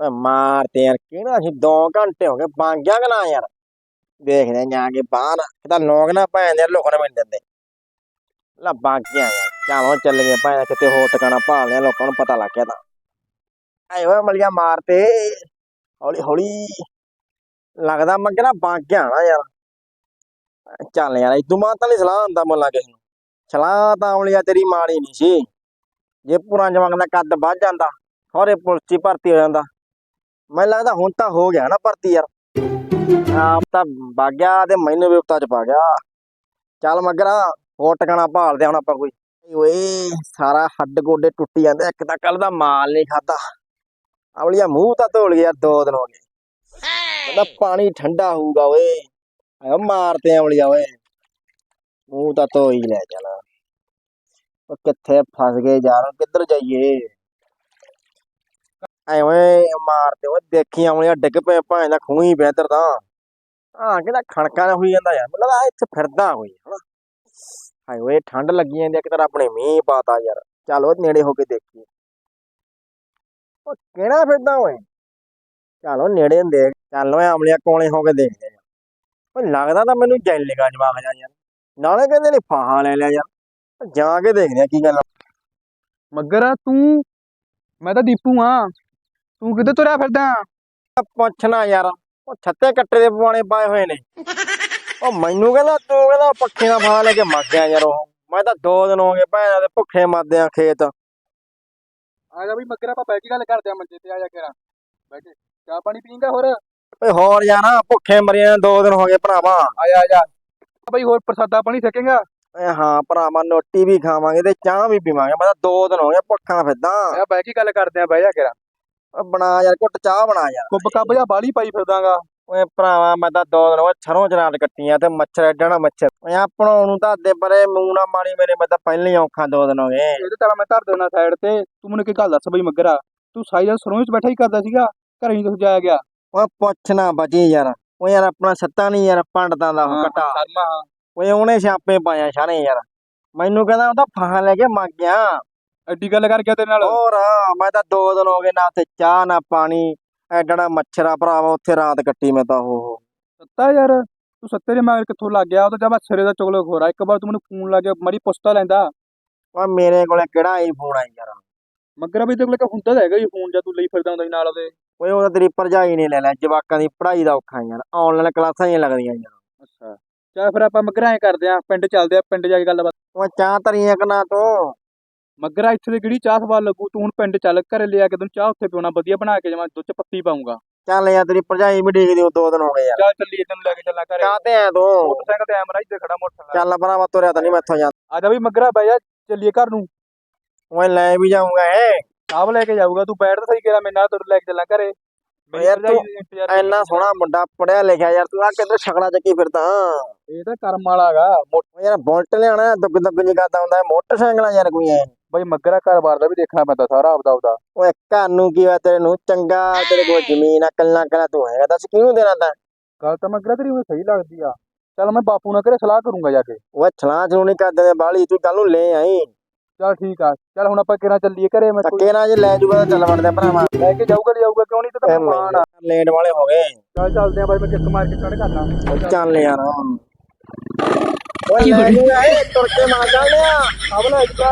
ਓਏ ਮਾਰ ਤੇ ਯਾਰ, ਕਿਹੜਾ ਸੀ 2 ਘੰਟੇ ਹੋ ਗਏ ਬਣ ਗਿਆ ਕਿ ਨਾ ਯਾਰ? ਦੇਖਦੇ ਜਾ ਕੇ ਬਾਹਰ, ਕਿਤਾ ਲੋਕ ਨਾ ਭੈਣ ਦੇ ਲੁਕਣ ਮਿਲ ਜਾਂਦੇ। ਲਾ ਬਣ ਯਾਰ ਚਲੋ ਚੱਲ ਗਏ ਭੈਣ ਕਿਤੇ ਹੋਰ ਟਿਕਾਣਾ ਭਾਲ ਲਿਆ, ਲੋਕਾਂ ਨੂੰ ਪਤਾ ਲੱਗ ਗਿਆ ਤਾਂ। ਆਏ ਓਏ ਮਲੀਆ ਮਾਰ ਤੇ, ਹੌਲੀ ਹੌਲੀ ਲੱਗਦਾ ਮੰਗਣਾ ਬਣ ਗਿਆ ਨਾ ਯਾਰ। ਚੱਲ ਯਾਰ ਇਦੋਂ ਬਾਅਦ ਤਾਂ ਨਹੀਂ ਸਲਾਹ ਹੁੰਦਾ ਮੁੱਲਾ ਕਿਸੇ ਨੂੰ। ਸਲਾਹ ਤਾਂ ਅਮਲੀਆ ਤੇਰੀ ਮਾੜੀ ਨਹੀਂ ਸੀ। ਜੇ ਪੂਰਾ ਜਵਾਨ ਦਾ ਕੱਦ ਵੱਧ ਜਾਂਦਾ ਹੋਰੇ ਪੁਲਿਸ 'ਚ ਭਰਤੀ ਹੋ ਜਾਂਦਾ। ਮੈਨੂੰ ਲੱਗਦਾ ਹੁਣ ਤਾਂ ਹੋ ਗਿਆ ਨਾ ਭਰਤੀ ਯਾਰ। ਆਪ ਤਾਂ ਵਗ ਗਿਆ ਤੇ ਮੈਨੂੰ ਵੀ ਚ ਪਾ ਗਿਆ। ਚੱਲ ਮਗਰਾ ਹੋਰ ਟਿਕਾਣਾ ਭਾਲਦੇ ਹੁਣ ਆਪਾਂ ਕੋਈ। ਓਏ ਸਾਰਾ ਹੱਡ ਗੋਡੇ ਟੁੱਟੀ ਜਾਂਦੇ ਇੱਕ ਤਾਂ ਕੱਲ ਦਾ ਮਾਲ ਨਹੀਂ ਖਾਦਾ ਅਵਲੀਆ ਮੂੰਹ ਤਾਂ ਧੋਲ ਗਿਆ ਦੋ ਦਿਨ ਹੋ ਗਏ। ਕਹਿੰਦਾ ਪਾਣੀ ਠੰਡਾ ਹੋਊਗਾ ਓਏ। ਆਇਓ ਮਾਰਤੇ ਅਵਲੀਆ ਓਏ। ਮੂੰਹ ਤਾਂ ਧੋ ਹੀ ਲੈ ਜਾਣਾ ਉਹ ਕਿੱਥੇ ਫਸ ਗਏ ਯਾਰ, ਕਿੱਧਰ ਜਾਈਏ? ਐ ਓਏ ਮਾਰਦੇ ਓਏ ਦੇਖੀ ਆਉਣਿਆ ਡਿੱਗ ਪਏ ਭਾਂ ਦਾ ਖੂਹੀ ਬਿਹਤਰ ਤਾਂ। ਹਾਂ ਕਿਹਦਾ ਖਣਕਾਂ ਦਾ ਹੋਈ ਜਾਂਦਾ ਯਾਰ ਮੈਨੂੰ ਲੱਗਦਾ ਇੱਥੇ ਫਿਰਦਾ ਹੋਈ ਹਨਾ? ਹਾਏ ਓਏ ਠੰਡ ਲੱਗੀ ਜਾਂਦੀ ਆ, ਇੱਕ ਤਰ੍ਹਾਂ ਆਪਣੇ ਮੀਂਹ ਪਾਤਾ ਯਾਰ। ਚੱਲ ਉਹ ਨੇੜੇ ਹੋ ਕੇ ਦੇਖੀਏ। ਉਹ ਕਿਹੜਾ ਫਿਰਦਾ ਓਏ? ਚੱਲ ਉਹ ਨੇੜੇ ਨੂੰ ਚੱਲ ਓਏ ਆਮਲੀਆ ਕੋਲੇ ਹੋ ਕੇ ਦੇਖਦੇ ਆ। ਓਏ ਲੱਗਦਾ ਤਾਂ ਮੈਨੂੰ ਜੈਲ ਨਿਕਾ ਜਵਾਕ ਜਾ ਯਾਰ। ਨਾਲੇ ਕਹਿੰਦੇ ਨੇ ਫਾਹਾ ਲੈ ਲਿਆ ਯਾਰ। ਜਾ ਕੇ ਦੇਖਦੇ ਆ ਕੀ ਗੱਲ ਮਗਰ ਤੂੰ? ਮੈਂ ਤਾਂ ਦੀਪੂ ਆ। ਤੂੰ ਕਿੱਧਰ ਤੁਰਿਆ ਫਿਰਦਾ? ਪੁੱਛਣਾ ਯਾਰ ਉਹ ਛੱਤੇ ਕੱਟੇ ਦੇ ਪਵਾਣੇ ਪਾਏ ਹੋਏ ਨੇ। ਉਹ ਮੈਨੂੰ ਕਹਿੰਦਾ ਤੂੰ ਕਹਿੰਦਾ ਪੱਖੇ ਦਾ ਫਾਹ ਲੈ ਕੇ ਮਰ ਗਿਆ ਯਾਰ ਉਹ। ਮੈਂ ਤਾਂ ਦੋ ਦਿਨ ਹੋ ਗਏ ਭੈਣਾਂ ਦੇ ਭੁੱਖੇ ਮਰਦੇ ਆ ਖੇਤ। ਆ ਜਾ ਵੀ ਮੱਗਰ ਆਪਾਂ ਬੈ ਕੇ ਗੱਲ ਕਰਦੇ ਆ ਮੰਜੇ ਤੇ ਆ ਜਾ ਕੇ ਬੈ ਕੇ ਚਾਹ ਪਾਣੀ ਪੀਂਗਾ ਹੋਰ? ਆ ਓਏ ਹੋਰ ਯਾਰ ਭੁੱਖੇ ਮਰੀਆਂ ਦੋ ਦਿਨ ਹੋ ਗਏ ਭਰਾਵਾ। ਜਾ ਆ ਜਾ। ਬਈ ਹੋਰ ਪ੍ਰਸਾਦਾ ਪਾਣੀ ਛਕੇਗਾ? ਓਏ ਹਾਂ ਭਰਾਵਾ ਨੋਟੀ ਵੀ ਖਾਵਾਂਗੇ ਤੇ ਚਾਹ ਵੀ ਪੀਵਾਂਗੇ। ਮੈਂ ਤਾਂ ਦੋ ਦਿਨ ਹੋ ਗਏ ਭੁੱਖਾ ਫਿਰਦਾ। ਆ ਬੈ ਕੇ ਗੱਲ ਕਰਦੇ ਆ ਬਹਿ ਜਾ ਕੇ ਓਏ ਬਣਾ ਯਾਰ ਘੁੱਟ ਚਾਹ ਬਣਾ ਯਾਰ। ਕੁੱਬ ਕੱਬ ਜਾਂ ਬਾਲੀ ਪਾਈ ਫਿਰਦਾਗਾ? ਓਏ ਭਰਾਵਾ ਮੈਂ ਤਾਂ ਦੋ ਦਿਨ ਹੋ ਗਏ ਛਰੋਂ ਚਰਾਟ ਕੱਟੀਆਂ ਤੇ ਮੱਛਰ ਐਡਣਾ ਮੱਛਰ। ਓਏ ਆਪਣੋਂ ਨੂੰ ਤਾਂ ਦੇ ਬਰੇ ਮੂੰਹ ਨਾ ਮਾਰੀ ਮੇਰੇ ਮੈਂ ਤਾਂ ਪਹਿਲਾਂ ਹੀ ਔਖਾ ਦੋ ਦਿਨ ਹੋ ਗਏ। ਇਹਦੇ ਤਾਂ ਮੈਂ ਧਰ ਦੇਣਾ ਸਾਈਡ ਤੇ। ਤੂੰ ਮੈਨੂੰ ਇੱਕ ਗੱਲ ਦੱਸ ਬਈ ਮੱਗਰਾ ਤੂੰ ਸਾਈ ਦਾ ਸਰੋਂ ਵਿੱਚ ਬੈਠਾ ਹੀ ਕਰਦਾ ਸੀਗਾ ਘਰੇ ਨਹੀਂ ਕੁਝ ਜਾਇਆ ਗਿਆ। ਓਏ ਪੁੱਛਣਾ ਬਚੀ ਯਾਰ ਓ ਯਾਰ ਆਪਣਾ ਸੱਤਾ ਨਹੀਂ ਯਾਰ ਪੰਡਤਾਂ ਦਾ ਉਹ ਕਟਾ ਸ਼ਰਮਾ ਹਾਂ। ਓਏ ਉਹਨੇ ਛਾਪੇ ਪਾਇਆ ਛਾਣੇ ਯਾਰ। ਮੈਨੂੰ ਕਹਿੰਦਾ ਉਹ ਤਾਂ ਫਾਹ ਲੈ ਕੇ ਮਰ ਗਿਆ। ਐਡੀ ਗੱਲ ਕਰ ਗਿਆ ਤੇਰੇ ਨਾਲ? ਹੋਰ ਮੈਂ ਤਾਂ ਦੋ ਦਿਨ ਹੋ ਗਏ ਨਾ ਤੇ ਚਾਹ ਨਾ ਪਾਣੀ ਐਡਣਾ ਮੱਛਰਾ ਭਰਾਵਾ ਉੱਥੇ ਰਾਤ ਕੱਟੀ ਮੈਂ ਤਾਂ ਉਹ ਸੱਤਾ ਯਾਰ ਤੂੰ ਸੱਤੇ ਦੇ ਮਗਰ ਕਿੱਥੋਂ ਲੱਗ ਗਿਆ? ਉਹ ਤਾਂ ਜਮਾ ਸਿਰੇ ਦਾ ਚੁਗਲ ਖੋਰਾ। ਇੱਕ ਵਾਰ ਤੂੰ ਮੈਨੂੰ ਫੋਨ ਲਾ ਕੇ ਮੜੀ ਪੁੱਛਤਾ ਲੈਂਦਾ। ਓਏ ਮੇਰੇ ਕੋਲੇ ਕਿਹੜਾ ਹੀ ਫੋਨ ਆ ਯਾਰ? ਮੱਗਰ ਵੀ ਤੇਰੇ ਕੋਲ ਹੁੰਦਾ ਤਾਂ ਹੈਗਾ ਹੀ ਫੋਨ ਜਾਂ ਤੂੰ ਲਈ ਫਿਰਦਾ ਹੁੰਦਾ ਸੀ ਨਾਲ ਉਹਦੇ। ਓਏ ਉਹ ਤਾਂ ਤੇਰੀ ਭਰਜਾਈ ਨੇ ਲੈ ਲਿਆ ਜਵਾਕਾਂ ਦੀ ਪੜ੍ਹਾਈ ਦਾ ਔਖਾ ਯਾਰ। ਆਨਲਾਈਨ ਕਲਾਸਾਂ ਹੀ ਲੱਗਦੀਆਂ ਯਾਰ। ਅੱਛਾ। ਚੱਲ ਫਿਰ ਆਪਾਂ ਮੱਗਰਾਂ ਐ ਕਰਦੇ ਆ ਪਿੰਡ ਚੱਲਦੇ ਆ ਪਿੰਡ ਜਾ ਕੇ ਗੱਲਬਾਤ। ਓਏ ਚਾਹ ਤਰੀਆਂ ਕਨਾ ਤੂੰ? ਮੱਗਰਾ ਇੱਥੇ ਦੀ ਕਿਹੜੀ ਚਾਹ ਸਵਾਦ ਲੱਗੂ ਤੂੰ ਹੁਣ ਪਿੰਡ ਚੱਲ ਘਰੇ ਲਿਆ ਕੇ ਤੈਨੂੰ ਚਾਹ ਉੱਥੇ ਪਿਉਣਾ ਵਧੀਆ ਬਣਾ ਕੇ ਜਮਾ ਦੁੱਧ ਚ ਪੱਤੀ ਪਾਉਂਗਾ ਚੱਲ ਯਾਰ ਤੇਰੀ ਭਰਜਾਈ ਵੀ ਡੀਕਦੀ ਉਹ ਦੋ ਦਿਨ ਹੋ ਗਏ ਯਾਰ ਚੱਲ ਚੱਲੀਏ ਤੈਨੂੰ ਲੈ ਕੇ ਚੱਲਾਂ ਘਰੇ। ਚਾਹ ਤੇ ਆ ਤੂੰ। ਮੋਟਰਸਾਈਕਲ ਤੇ ਐਮਰਾ ਇੱਥੇ ਖੜਾ ਮੋਟਰਸਾਈਕਲ। ਚੱਲ ਭਰਾਵਾ ਤੁਰਿਆ ਤਾਂ ਨਹੀਂ ਮੈਥੋਂ ਜਾ ਆ ਜਾ ਵੀ ਮੱਗਰਾ ਬਹਿ ਜਾ ਚੱਲੀਏ ਘਰ ਨੂੰ। ਓਏ ਲੈ ਵੀ ਜਾਊਂਗਾ ਏ ਸਾਹਬ ਲੈ ਕੇ ਜਾਊਗਾ ਤੂੰ ਬੈਠ ਤਾਂ ਸਹੀ ਕਿਹੜਾ ਮੇਰੇ ਨਾਲ ਤੈਨੂੰ ਲੈ ਕੇ ਚੱਲਾਂ ਘਰੇ। ਯਾਰ ਤੂੰ ਇੰਨਾ ਸੋਹਣਾ ਮੁੰਡਾ ਪੜਿਆ ਲਿਖਿਆ ਯਾਰ ਤੂੰ ਆ ਕਿੱਧਰ ਛਕੜਾ ਚੱਕੀ ਫਿਰਦਾ? ਇਹ ਤਾਂ ਕਰਮ ਵਾਲਾਗਾ ਯਾਰ ਬੁਲਟ ਲਿਆਣਾ ਦੁੱਗ ਦੁੱਗ ਜੀ ਕਰਦਾ ਹੁੰਦਾ ਮੋਟਰਸਾਈਕਲਾਂ ਯਾਰ ਕੋਈ ਐ। ਬਈ ਮੱਗਰਾ ਘਰ-ਬਾਰ ਦਾ ਵੀ ਦੇਖਣਾ ਪੈਂਦਾ ਸਾਰਾ ਆਪਦਾ ਆਪਦਾ। ਓਏ ਘਰ ਨੂੰ ਕੀ ਵਾ ਤੇਰੇ ਨੂੰ? ਚੰਗਾ ਤੇਰੇ ਕੋਲ ਜ਼ਮੀਨ ਆ ਕੱਲਾ ਕੱਲਾ ਤੂੰ ਹੈਗਾ ਦੱਸ ਕਿਹਨੂੰ ਦੇਣਾ ਤਾਂ? ਗੱਲ ਤਾਂ ਮੱਗਰਾ ਤੇਰੀ ਮੈਨੂੰ ਸਹੀ ਲੱਗਦੀ ਆ। ਚੱਲ ਮੈਂ ਬਾਪੂ ਨਾਲ ਘਰੇ ਸਲਾਹ ਕਰੂੰਗਾ ਜਾ ਕੇ। ਓਏ ਛਲਾਂ ਛਲੂ ਨਹੀਂ ਕਰਦੇ ਦੇ ਬਾਲੀ ਤੂੰ ਕੱਲ ਨੂੰ ਲੈ ਆਈ। ਚੱਲ ਠੀਕ ਆ। ਚੱਲ ਹੁਣ ਆਪਾਂ ਕਿਹਨਾਂ ਚੱਲੀਏ ਘਰੇ ਮੈਂ ਕੋਈ ਧੱਕੇ ਨਾਲ ਜੇ ਲੈ ਜੂਗਾ ਤਾਂ ਚੱਲ ਵੜਦੇ ਭਰਾਵਾ। ਲੈ ਕੇ ਜਾਊਗਾ ਲੈ ਜਾਊਗਾ ਕਿਉਂ ਨਹੀਂ ਤੇ ਤੈਨੂੰ ਮਾਣ ਆ ਲੇਟ ਵਾਲੇ ਹੋ ਗਏ। ਚੱਲ ਚੱਲਦੇ ਆ ਬਾਈ ਮੈਂ ਕਿੱਕ ਮਾਰ ਕੇ ਕੱਢ ਕਰਨਾ। ਚੱਲ ਯਾਰ। ਓਏ ਲੈ ਜੂਗਾ ਏ ਤੁਰ ਕੇ ਮਾਰ ਚੱਲਦੇ ਆ। ਅਬਲਾ ਇੱਕ